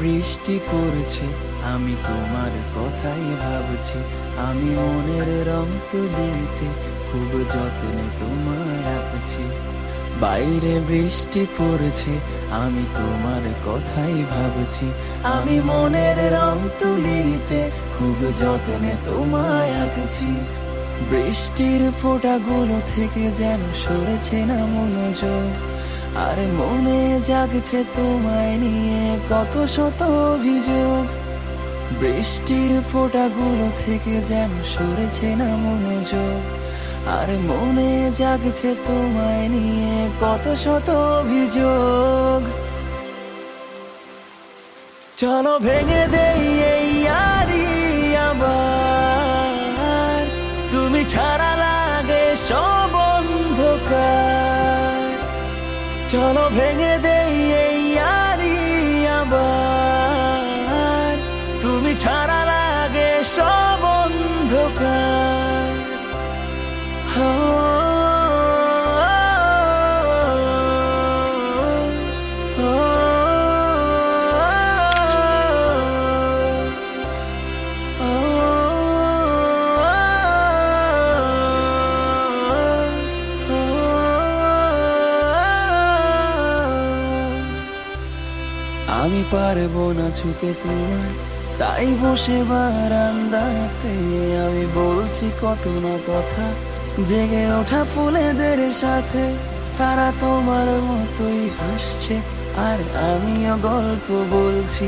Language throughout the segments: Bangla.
বৃষ্টি পড়ছে, আমি তোমার কথাই ভাবছি। আমি মনের রং তুলিতে খুব যত্নে তোমায় আঁকছি বাইরে বৃষ্টি পড়ছে, আমি তোমার কথাই ভাবছি। আমি মনের রং তুলিতে খুব যত্নে তোমায় আঁকছি বৃষ্টির ফোঁটাগুলো থেকে যেন সরেছে না মনোযোগ। আর মনে জাগছে তোমায় নিয়ে কত শত অভিযোগ। বৃষ্টির ফোঁটাগুলো থেকে যেন সরেছে না মনোযোগ। আর মনে জাগছে তোমায় নিয়ে কত শত অভিযোগ। চলো ভেঙে দেই এই আরি আবার। তুমি ছাড়া লাগে সব অন্ধকার। চলো ভেঙে দেই এই আবার। তুমি ছাড়া লাগে সব আমি পারব না ছুতে তোমার তাই বসে বারান্দাতে আমি বলছি কত না কথা, জেগে ওঠা ফুলেদের সাথে তারা তোমার মতোই হাসছে, আর আমিও গল্প বলছি,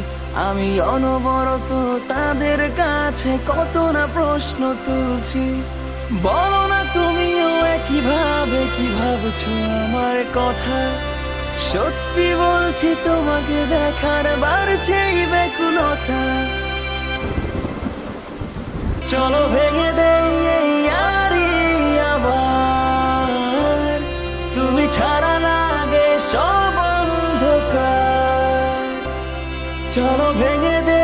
আমি অনবরত তাদের কাছে কত না প্রশ্ন তুলছি। বলো না তুমিও একই ভাবে কি ভাবছ আমার কথা? সত্যি বলছি, তোমাকে দেখার বাড়ছে এই ব্যাকুলতা। চলো ভেঙে দেই এই আবার। তুমি ছাড়া লাগে সব অন্ধকার। চলো ভেঙে দে